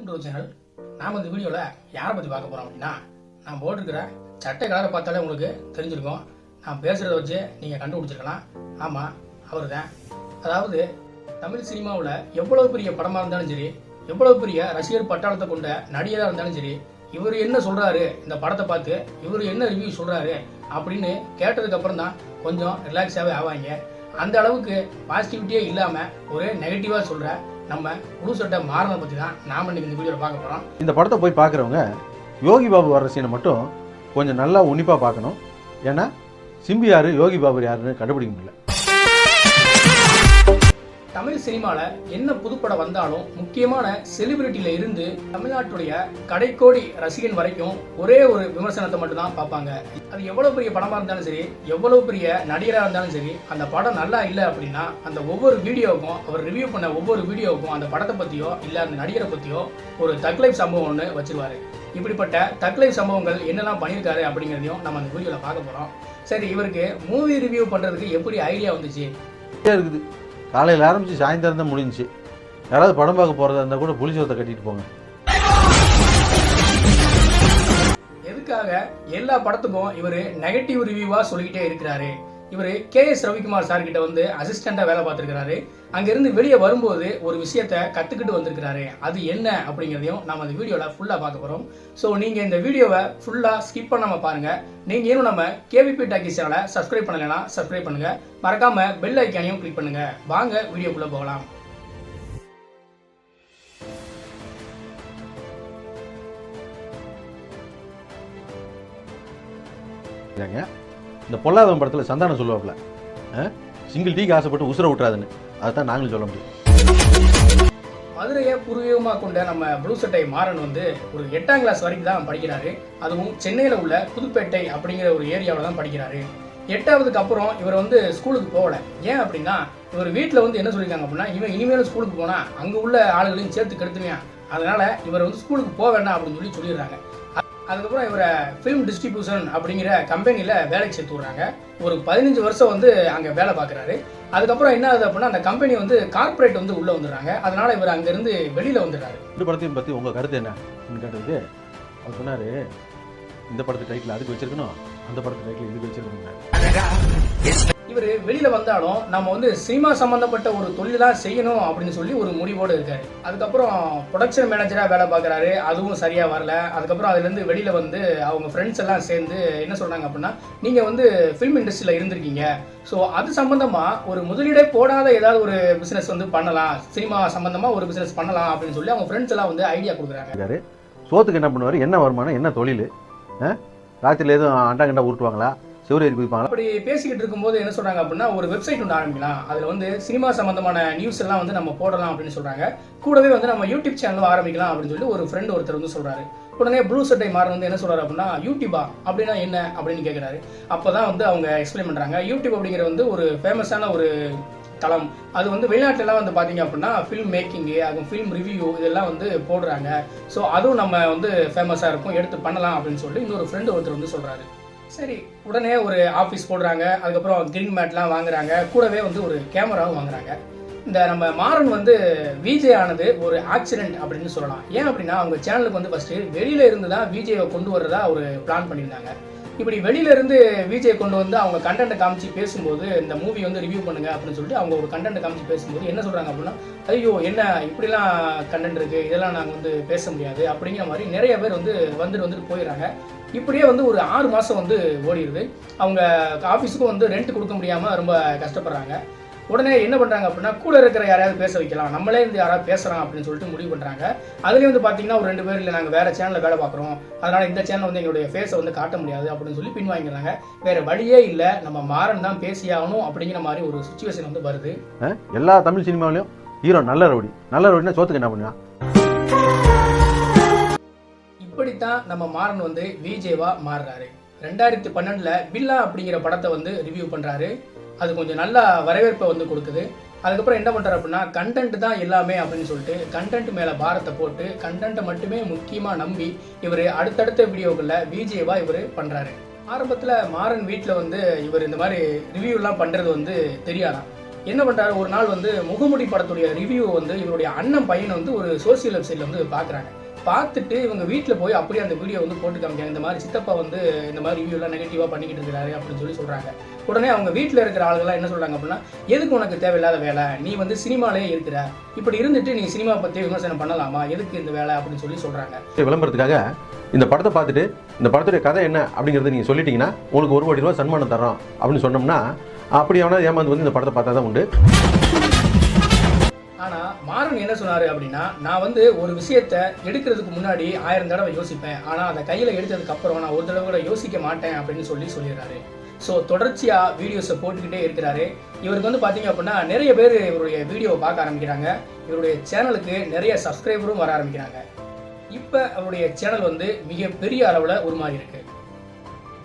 Welcome to channel நாம் இந்த வீடியோவில் யாரை பற்றி பார்க்க போகிறோம் அப்படின்னா நான் போட்டிருக்கிற சட்டை கலரை பார்த்தாலே உங்களுக்கு தெரிஞ்சிருக்கும். நான் பேசுகிறத வச்சு நீங்கள் கண்டுபிடிச்சிருக்கலாம். ஆமாம் அவர் தான் அதாவது தமிழ் சினிமாவில் எவ்வளோ பெரிய படமாக இருந்தாலும் சரி எவ்வளவு பெரிய ரசிகர் பட்டாளத்தை கொண்ட நடிகராக இருந்தாலும் சரி இவர் என்ன சொல்கிறாரு இந்த படத்தை பார்த்து இவர் என்ன ரிவ்யூ சொல்கிறாரு அப்படின்னு கேட்டதுக்கப்புறம் தான் கொஞ்சம் ரிலாக்ஸாகவே ஆவாங்க. அந்த அளவுக்கு பாசிட்டிவிட்டியே இல்லாமல் ஒரே நெகட்டிவாக சொல்கிற நம்ம புது சட்டை மாறின பற்றி தான் நாம் இன்னைக்கு இந்த வீடியோவில் பார்க்க போகிறோம் இந்த படத்தை போய் பார்க்குறவங்க யோகி பாபு வர்ற சீனை மட்டும் கொஞ்சம் நல்லா உன்னிப்பாக பார்க்கணும். ஏன்னா சிம்பி யார் யோகி பாபு யாருன்னு கண்டுபிடிக்க முடியல. தமிழ் சினிமாவில் என்ன புதுப்படம் வந்தாலும் முக்கியமான செலிபிரிட்டியில இருந்து தமிழ்நாட்டுடைய கடைக்கோடி ரசிகன் வரைக்கும் ஒரே ஒரு விமர்சனத்தை மட்டும்தான் பார்ப்பாங்க. அது எவ்வளவு பெரிய படமா இருந்தாலும் சரி எவ்வளவு பெரிய நடிகராக இருந்தாலும் சரி அந்த படம் நல்லா இல்லை அப்படின்னா அந்த ஒவ்வொரு வீடியோவுக்கும் அவர் ரிவ்யூ பண்ண ஒவ்வொரு வீடியோவுக்கும் அந்த படத்தை பற்றியோ இல்லை அந்த நடிகரை பற்றியோ ஒரு தக்லைஃப் சம்பவம் ஒன்று வச்சிருவாரு. இப்படிப்பட்ட தக்லைஃப் சம்பவங்கள் என்னெல்லாம் பண்ணியிருக்காரு அப்படிங்கிறதையும் நம்ம அந்த வீடியோவில் பார்க்க போகிறோம் சரி இவருக்கு மூவி ரிவ்யூ பண்ணுறதுக்கு எப்படி ஐடியா வந்துச்சு? இருக்குது. காலையில் ஆரம்பித்து சாயந்தரம் தான் முடிஞ்சுச்சு. யாராவது படம் பார்க்க போகிறதா இருந்தால் கூட புலி சோத்தை கட்டிட்டு போங்க. எதுக்காக எல்லா படத்துக்கும் இவர் நெகட்டிவ் ரிவ்யூவாக சொல்லிக்கிட்டே இருக்கிறாரு? இவர் கே எஸ் ரவிக்குமார் சார்கிட்ட வந்து அசிஸ்டண்டா வேலை பார்த்துருக்கிறாரு. அங்கிருந்து வெளியே வரும்போது ஒரு விஷயத்த கத்துக்கிட்டு வந்திருக்கிறாரு. அது என்ன அப்படிங்கிறதையும் நம்ம அந்த வீடியோல ஃபுல்லா பார்க்க போறோம். ஸோ நீங்க இந்த வீடியோவை ஃபுல்லா ஸ்கிப் பண்ணாம பாருங்க. நீங்க இன்னும் நம்ம கேவிபி டாக்கி சேனலை சப்ஸ்கிரைப் பண்ணலைன்னா சப்ஸ்கிரைப் பண்ணுங்க. மறக்காம பெல் ஐக்கானையும் கிளிக் பண்ணுங்க. வாங்க வீடியோக்குள்ள போகலாம். இல்லைங்க இந்த பொல்லாதவன் படத்தில் சந்தானம் சொல்லுவாப்புல சிங்கிள் டீக்கு ஆசைப்பட்டு உசுர விட்றாதுன்னு அதுதான் நாங்களும் சொல்ல முடியும். மதுரையை பூர்வீகமாக கொண்ட நம்ம ப்ளூ சட்டை மாறன் வந்து ஒரு எட்டாம் கிளாஸ் வரைக்கும் தான் படிக்கிறாரு. அதுவும் சென்னையில் உள்ள புதுப்பேட்டை அப்படிங்கிற ஒரு ஏரியாவில் தான் படிக்கிறாரு. எட்டாவதுக்கு அப்புறம் இவர் வந்து ஸ்கூலுக்கு போகல. ஏன் அப்படின்னா இவர் வீட்டில் வந்து என்ன சொல்லியிருக்காங்க அப்படின்னா இவன் இனிமேலும் ஸ்கூலுக்கு போனால் அங்கே உள்ள ஆளுகளையும் சேர்த்து கெடுத்துருவேன். அதனால் இவர் வந்து ஸ்கூலுக்கு போக வேண்டாம் அப்படின்னு சொல்லி சொல்லிடுறாங்க. அதுக்கப்புறம் இவரை ஃபிலிம் டிஸ்ட்ரிபியூஷன் அப்படிங்கிற கம்பெனியில் வேலைக்கு சேர்த்து விட்றாங்க. ஒரு பதினஞ்சு வருஷம் வந்து அங்கே வேலை பார்க்குறாரு. அதுக்கப்புறம் என்ன ஆகுது அப்படின்னா அந்த கம்பெனி வந்து கார்ப்பரேட் வந்து உள்ளே வந்துடுறாங்க. அதனால இவர் அங்கேருந்து வெளியில் வந்துடுறாரு. ரெண்டு படத்தையும் பற்றி உங்கள் கருத்து என்ன? கேட்டதுக்கு அவர் சொன்னார் இந்த படத்து டைட்டில் அதுக்கு வச்சிருக்கணும் அந்த படத்து டைட்டில் இதுக்கு வச்சிருக்கணும் இவர் வெளியில் வந்தாலும் நம்ம வந்து சினிமா சம்மந்தப்பட்ட ஒரு தொழிலாக செய்யணும் அப்படின்னு சொல்லி ஒரு முடிவோடு இருக்காரு. அதுக்கப்புறம் ப்ரொடக்ஷன் மேனேஜராக வேலை பார்க்குறாரு. அதுவும் சரியாக வரல. அதுக்கப்புறம் அதுலேருந்து வெளியில் வந்து அவங்க ஃப்ரெண்ட்ஸ் எல்லாம் சேர்ந்து என்ன சொல்கிறாங்க அப்படின்னா நீங்கள் வந்து ஃபிலிம் இண்டஸ்ட்ரியில் இருந்திருக்கீங்க. ஸோ அது சம்மந்தமாக ஒரு முதலீடே போடாத ஏதாவது ஒரு பிஸ்னஸ் வந்து பண்ணலாம். சினிமா சம்மந்தமாக ஒரு பிஸ்னஸ் பண்ணலாம். அப்படின்னு சொல்லி அவங்க ஃப்ரெண்ட்ஸ் எல்லாம் வந்து ஐடியா கொடுக்குறாங்க. சோத்துக்கு என்ன பண்ணுவார்? என்ன வருமானம்? என்ன தொழில்? ராத்திரியில் எதுவும் அண்டாங்கண்டா உருட்டுவாங்களா சிவரேரி குதிப்பாங்க அப்படி பேசிக்கிட்டு இருக்கும்போது என்ன சொல்றாங்க அப்படின்னா ஒரு வெப்சைட் ஒன்று ஆரம்பிக்கலாம். அதுல வந்து சினிமா சம்பந்தமான நியூஸ் எல்லாம் வந்து நம்ம போடலாம் அப்படின்னு சொல்றாங்க. கூடவே வந்து நம்ம யூடியூப் சேனலும் ஆரம்பிக்கலாம் அப்படின்னு சொல்லி ஒரு ஃப்ரெண்ட் ஒருத்தர் வந்து சொல்றாரு. உடனே ப்ளூ சட்டை மாறன் வந்து என்ன சொல்றாரு அப்படின்னா யூடியூபா அப்படின்னா என்ன அப்படின்னு கேட்குறாரு அப்போதான் வந்து அவங்க எக்ஸ்பிளைன் பண்றாங்க. யூடியூப் அப்படிங்கிற வந்து ஒரு ஃபேமஸான ஒரு தளம். அது வந்து வெளிநாட்டிலலாம் வந்து பார்த்தீங்க அப்படின்னா ஃபில்ம் மேக்கிங்கு அதுவும் ஃபில்ம் ரிவ்யூ இதெல்லாம் வந்து போடுறாங்க. ஸோ அதுவும் நம்ம வந்து ஃபேமஸாக இருக்கும். எடுத்து பண்ணலாம் அப்படின்னு சொல்லி இன்னொரு ஃப்ரெண்டு ஒருத்தர் வந்து சொல்கிறாரு சரி உடனே ஒரு ஆஃபீஸ் போடுறாங்க அதுக்கப்புறம் கிரீன் மேட்லாம் வாங்குறாங்க கூடவே வந்து ஒரு கேமராவும் வாங்குறாங்க. இந்த நம்ம மாறன் வந்து விஜே ஆனது ஒரு ஆக்சிடென்ட் அப்படின்னு சொல்லலாம். ஏன் அப்படின்னா அவங்க சேனலுக்கு வந்து ஃபஸ்ட்டு வெளியில இருந்து தான் விஜயை கொண்டு வர்றதா ஒரு பிளான் பண்ணியிருந்தாங்க. இப்படி வெளியிலேருந்து விஜய் கொண்டு வந்து அவங்க கண்டென்ட்டை காமிச்சு பேசும்போது இந்த மூவி வந்து ரிவ்யூ பண்ணுங்க அப்படின்னு சொல்லிட்டு அவங்க ஒரு கண்டென்ட் காமிச்சு பேசும்போது என்ன சொல்கிறாங்க அப்படின்னா ஐயோ என்ன இப்படிலாம் கண்டென்ட் இருக்குது இதெல்லாம் நாங்கள் வந்து பேச முடியாது. அப்படிங்கிற மாதிரி நிறைய பேர் வந்து வந்துட்டு வந்துட்டு போயிடுறாங்க. இப்படியே வந்து ஒரு ஆறு மாதம் வந்து ஓடிடுது. அவங்க ஆஃபீஸுக்கும் வந்து ரெண்ட் கொடுக்க முடியாமல் ரொம்ப கஷ்டப்படுறாங்க. உடனே என்ன பண்ணுறாங்க அப்படின்னா கூட இருக்கிற யாரையாவது பேச வைக்கலாம். நம்மளே இருந்து யாராவது பேசுகிறான் அப்படின்னு சொல்லிட்டு முடிவு பண்ணுறாங்க அதுலேயும் வந்து பார்த்தீங்கன்னா ஒரு ரெண்டு பேர் இல்லை நாங்கள் வேறு சேனலில் வேலை பார்க்குறோம் அதனால் இந்த சேனல் வந்து எங்களுடைய ஃபேஸை வந்து காட்ட முடியாது அப்படின்னு சொல்லி பின்வாங்கிடுறாங்க. வேறு வழியே இல்லை. நம்ம மாறன் தான் பேசியாகணும் அப்படிங்கிற மாதிரி ஒரு சுச்சுவேஷன் வந்து வருது. எல்லா தமிழ் சினிமாவிலையும் ஹீரோ நல்ல ரவுடி. நல்ல ரவுடினா சோத்துக்கு என்ன பண்ணுவான் இப்படித்தான் நம்ம மாறன் வந்து விஜேவா மாறுறாரு. ரெண்டாயிரத்தி பன்னெண்டுல பில்லா அப்படிங்கிற படத்தை வந்து ரிவ்யூ பண்றாரு. அது கொஞ்சம் நல்ல வரவேற்பை வந்து கொடுக்குது. அதுக்கப்புறம் என்ன பண்றாரு அப்படின்னா கண்டென்ட் தான் எல்லாமே அப்படின்னு சொல்லிட்டு கண்டென்ட் மேலே பாரத்தை போட்டு கண்டென்ட்டை மட்டுமே முக்கியமாக நம்பி இவர் அடுத்தடுத்த வீடியோக்குள்ள பிஜேவாக இவர் பண்ணுறாரு ஆரம்பத்தில் மாறன் வீட்டில் வந்து இவர் இந்த மாதிரி ரிவ்யூலாம் பண்ணுறது வந்து தெரியாதான். என்ன பண்ணுறாரு ஒரு நாள் வந்து முகமுடி படத்துடைய ரிவ்யூவை வந்து இவருடைய அண்ணன் பையனை வந்து ஒரு சோசியல் வெப்சைட்டில் வந்து பார்க்குறாங்க பார்த்துட்டு இவங்க வீட்டில் போய் அப்படியே அந்த வீடியோ வந்து போட்டு காமிக்காங்க இந்த மாதிரி சித்தப்பா வந்து இந்த மாதிரி ரிவ்யூலாம் நெகட்டிவாக பண்ணிக்கிட்டு இருக்கிறாரு அப்படின்னு சொல்லி சொல்கிறாங்க உடனே அவங்க வீட்டில் இருக்கிற ஆளுங்களாம் என்ன சொல்கிறாங்க அப்படின்னா எதுக்கு உனக்கு தேவையில்லாத வேலை? நீ வந்து சினிமாலே இருக்கிற. இப்படி இருந்துட்டு நீ சினிமா பற்றி விமர்சனம் பண்ணலாமா? எதுக்கு இந்த வேலை? அப்படின்னு சொல்லி சொல்கிறாங்க விளம்பரத்துக்காக இந்த படத்தை பார்த்துட்டு இந்த படத்துடைய கதை என்ன அப்படிங்கிறத நீங்கள் சொல்லிட்டீங்கன்னா உங்களுக்கு ஒரு கோடி ரூபா சன்மானம் தரோம் அப்படின்னு சொன்னோம்னா அப்படி எவனா ஏமாந்து வந்து இந்த படத்தை பார்த்தா தான் உண்டு. ஆனால் மாறன் என்ன சொன்னார் அப்படின்னா நான் வந்து ஒரு விஷயத்த எடுக்கிறதுக்கு முன்னாடி ஆயிரம் தடவை யோசிப்பேன். ஆனால் அதை கையில் எடுத்ததுக்கு அப்புறம் நான் ஒரு தடவை கூட யோசிக்க மாட்டேன் அப்படின்னு சொல்லி சொல்லிடுறாரு. ஸோ தொடர்ச்சியாக வீடியோஸை போட்டுக்கிட்டே இருக்கிறாரு. இவருக்கு வந்து பார்த்தீங்க அப்படின்னா நிறைய பேர் இவருடைய வீடியோவை பார்க்க ஆரம்பிக்கிறாங்க. இவருடைய சேனலுக்கு நிறைய சப்ஸ்கிரைபரும் வர ஆரம்பிக்கிறாங்க. இப்போ அவருடைய சேனல் வந்து மிகப்பெரிய அளவில் உருமாறி இருக்கு.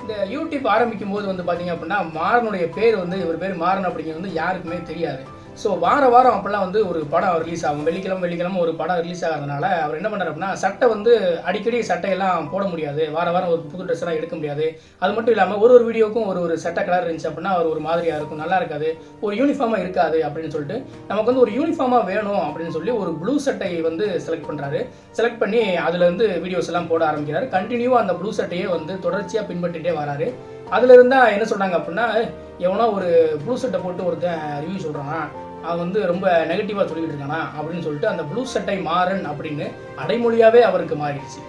இந்த யூடியூப் ஆரம்பிக்கும் போது வந்து பார்த்தீங்க அப்படின்னா மாறனுடைய பேர் வந்து இவர் பேர் மாறன் அப்படிங்கிறது வந்து யாருக்குமே தெரியாது. ஸோ வார வாரம் அப்போல்லாம் வந்து ஒரு படம் ரிலீஸ் ஆகும். வெள்ளிக்கிழமை வெள்ளிக்கிழமை ஒரு படம் ரிலீஸ் ஆகிறதுனால அவர் என்ன பண்ணார் அப்படின்னா சட்டை வந்து அடிக்கடி சட்டையெல்லாம் போட முடியாது. வார வாரம் ஒரு புது ட்ரெஸ் எல்லாம் எடுக்க முடியாது. அது மட்டும் இல்லாமல் ஒரு ஒரு வீடியோக்கும் ஒரு ஒரு சட்டை கலர் இருந்துச்சு அப்படின்னா அவர் ஒரு மாதிரியாக இருக்கும். நல்லா இருக்காது. ஒரு யூனிஃபார்மாக இருக்காது அப்படின்னு சொல்லிட்டு நமக்கு வந்து ஒரு யூனிஃபார்மாக வேணும் அப்படின்னு சொல்லி ஒரு ப்ளூ சட்டை வந்து செலக்ட் பண்ணுறாரு செலக்ட் பண்ணி அதுலேருந்து வீடியோஸ் எல்லாம் போட ஆரம்பிக்கிறார். கண்டினியூவாக அந்த ப்ளூ சட்டையே வந்து தொடர்ச்சியாக பின்பற்றிட்டே வராரு. அதுல இருந்தா என்ன சொல்றாங்க அப்படின்னா "ஏய், எவனோ ஒரு ப்ளூ சட்டை போட்டு ஒருத்தன் ரிவ்யூ சொல்கிறான் அவன் வந்து ரொம்ப நெகட்டிவா சொல்லிட்டு இருக்கானா அப்படின்னு சொல்லிட்டு அந்த ப்ளூ சட்டை மாறன் அப்படின்னு அடைமொழியாவே அவருக்கு மாறிடுச்சு.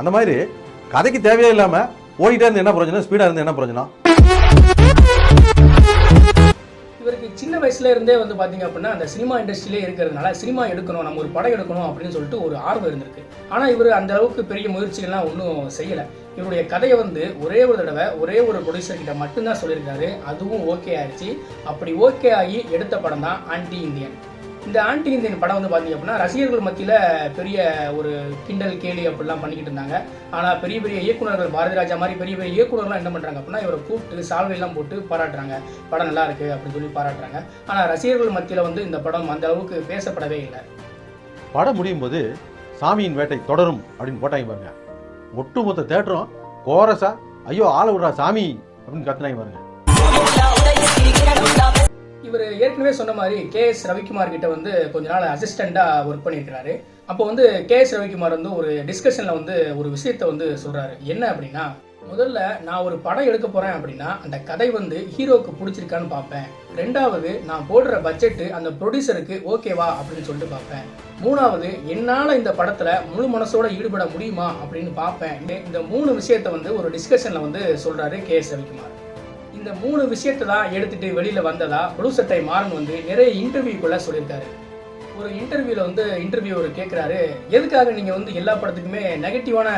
அந்த மாதிரி கதைக்கு தேவையே இல்லாமல் ஓடிட்டே இருந்து என்ன பிரயோஜனம் ஸ்பீடாக இருந்து என்ன பிரயோஜனம் இவருக்கு சின்ன வயசுல இருந்தே வந்து பாத்தீங்க அப்படின்னா அந்த சினிமா இண்டஸ்ட்ரியிலே இருக்கிறதுனால சினிமா எடுக்கணும் நம்ம ஒரு படம் எடுக்கணும் அப்படின்னு சொல்லிட்டு ஒரு ஆர்வம் இருந்திருக்கு. ஆனா இவர் அந்த அளவுக்கு பெரிய முயற்சிகள்லாம் ஒன்றும் செய்யல. இவருடைய கதையை வந்து ஒரே ஒரு தடவை ஒரே ஒரு ப்ரொடியூசர் கிட்ட மட்டும்தான் சொல்லியிருக்காரு. அதுவும் ஓகே ஆயிடுச்சு. அப்படி ஓகே ஆகி எடுத்த படம் தான் ஆன்டி இந்தியன் இந்த ஆன்டி இந்தியன் படம் வந்து பார்த்தீங்க அப்படின்னா ரசிகர்கள் மத்தியில் பெரிய ஒரு கிண்டல் கேலி அப்படிலாம் பண்ணிக்கிட்டு இருந்தாங்க. ஆனால் பெரிய பெரிய இயக்குனர்கள் பாரதி ராஜா மாதிரி பெரிய பெரிய இயக்குநர்லாம் என்ன பண்ணுறாங்க அப்படின்னா இவரை கூப்பிட்டு சால்வையெல்லாம் போட்டு பாராட்டுறாங்க. படம் நல்லா இருக்கு அப்படின்னு சொல்லி பாராட்டுறாங்க. ஆனால் ரசிகர்கள் மத்தியில் வந்து இந்த படம் அந்த அளவுக்கு பேசப்படவே இல்லை. படம் முடியும் போது சாமியின் வேட்டை தொடரும் அப்படின்னு போட்டாங்க பாருங்க. ஒட்டுமொத்த தேட்டரும் கோரஸா ஐயோ ஆள விடுறா சாமி அப்படின்னு கத்துனாங்க பாருங்க. இவர் ஏற்கனவே சொன்ன மாதிரி கே எஸ் ரவிக்குமார் கிட்ட வந்து கொஞ்ச நாள் அசிஸ்டண்டா ஒர்க் பண்ணியிருக்கிறாரு. அப்போ வந்து கே எஸ் ரவிக்குமார் வந்து ஒரு டிஸ்கஷன்ல வந்து ஒரு விஷயத்த வந்து சொல்றாரு. என்ன அப்படின்னா முதல்ல நான் ஒரு படம் எடுக்க போறேன் அப்படின்னா அந்த கதை வந்து ஹீரோக்கு பிடிச்சிருக்கான்னு பார்ப்பேன். ரெண்டாவது நான் போடுற பட்ஜெட்டு அந்த ப்ரொடியூசருக்கு ஓகேவா அப்படின்னு சொல்லிட்டு பார்ப்பேன். மூணாவது என்னால இந்த படத்துல முழு மனசோட ஈடுபட முடியுமா அப்படின்னு பார்ப்பேன். இந்த- மூணு விஷயத்த வந்து ஒரு டிஸ்கஷன்ல வந்து சொல்றாரு கே எஸ் ரவிக்குமார். இந்த மூணு விஷயத்தை தான் எடுத்துட்டு வெளியில வந்ததா ப்ளூ சட்டை மாறன் வந்து நிறைய இன்டர்வியூக்குள்ள சொல்லியிருக்காரு. ஒரு இன்டர்வியூல வந்து இன்டர்வியூவர் கேட்குறாரு எதுக்காக நீங்க வந்து எல்லா படத்துக்குமே நெகட்டிவான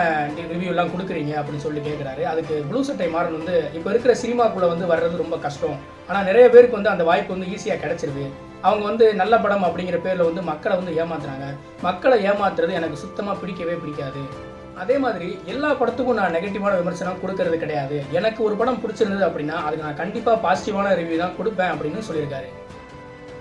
ரிவ்யூ எல்லாம் கொடுக்குறீங்க அப்படின்னு சொல்லி கேட்குறாரு அதுக்கு ப்ளூ சட்டை மாறன் வந்து இப்போ இருக்கிற சினிமாக்குள்ள வந்து வர்றது ரொம்ப கஷ்டம். ஆனா நிறைய பேருக்கு வந்து அந்த வாய்ப்பு வந்து ஈஸியாக கிடைச்சிருது. அவங்க வந்து நல்ல படம் அப்படிங்கிற பேர்ல வந்து மக்களை வந்து ஏமாத்துறாங்க. மக்களை ஏமாத்துறது எனக்கு சுத்தமா பிடிக்கவே பிடிக்காது. அதே மாதிரி எல்லா படத்துக்கும் நான் நெகட்டிவான விமர்சனம் கொடுக்கறது கிடையாது. எனக்கு ஒரு படம் பிடிச்சிருந்தது அப்படின்னா அதுக்கு நான் கண்டிப்பாக பாசிட்டிவான ரிவ்யூ தான் கொடுப்பேன் அப்படின்னு சொல்லியிருக்காரு.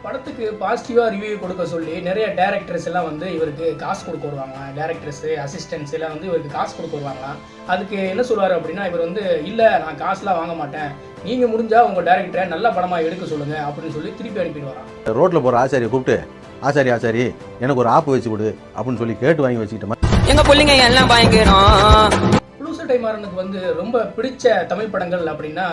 படத்துக்கு பாசிட்டிவா ரிவ்யூ கொடுக்க சொல்லி நிறைய டேரக்டர்ஸ் எல்லாம் வந்து இவருக்கு காசு கொடுக்க வருவாங்க டேரக்டர்ஸ் அசிஸ்டன்ட்ஸ் எல்லாம் வந்து இவருக்கு காசு கொடுக்க வருவாங்களாம் அதுக்கு என்ன சொல்லுவாரு அப்படின்னா இவர் வந்து இல்ல நான் காசுலாம் வாங்க மாட்டேன். நீங்க முடிஞ்சா உங்க டேரக்டரை நல்ல படமா எடுக்க சொல்லுங்க அப்படின்னு சொல்லி திருப்பி அனுப்பிடுவாராம் ரோட்ல போற ஆசாரியை கூப்பிட்டு ஆசாரி ஆசாரி எனக்கு ஒரு ஆப்பு வச்சு கொடு அப்படின்னு சொல்லி கேட்டு வாங்கி வச்சுக்கிட்டோம் எங்க புள்ளைங்க எல்லாம் பயங்கரம். மாறனுக்கு வந்து ரொம்ப பிடிச்ச தமிழ் படங்கள் அப்படின்னா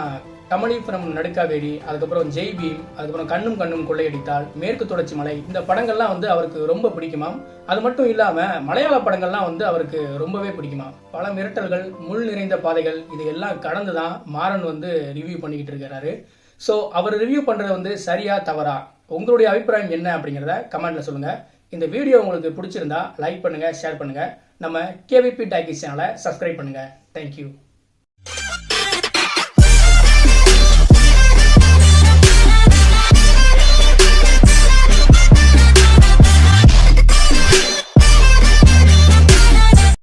கமலி ஃப்ரம் நடுக்காவேரி அதுக்கப்புறம் ஜெய் பீம் அதுக்கப்புறம் கண்ணும் கண்ணும் கொள்ளையடித்தால் மேற்கு தொடர்ச்சி மலை. இந்த படங்கள்லாம் வந்து அவருக்கு ரொம்ப பிடிக்குமாம். அது மட்டும் இல்லாம மலையாள படங்கள்லாம் வந்து அவருக்கு ரொம்பவே பிடிக்குமாம். பல மிரட்டல்கள் முள் நிறைந்த பாதைகள் இது எல்லாம் கடந்து தான் மாறன் வந்து ரிவ்யூ பண்ணிக்கிட்டு இருக்கிறாரு. ஸோ அவர் ரிவ்யூ பண்றது வந்து சரியா தவறா? உங்களுடைய அபிப்பிராயம் என்ன அப்படிங்கிறத கமெண்ட்ல சொல்லுங்க. இந்த வீடியோ உங்களுக்கு பிடிச்சிருந்தா லைக் பண்ணுங்க ஷேர் பண்ணுங்க. நம்ம கேவிபி டாக்கி சேனலை சப்ஸ்கிரைப் பண்ணுங்க. Thank you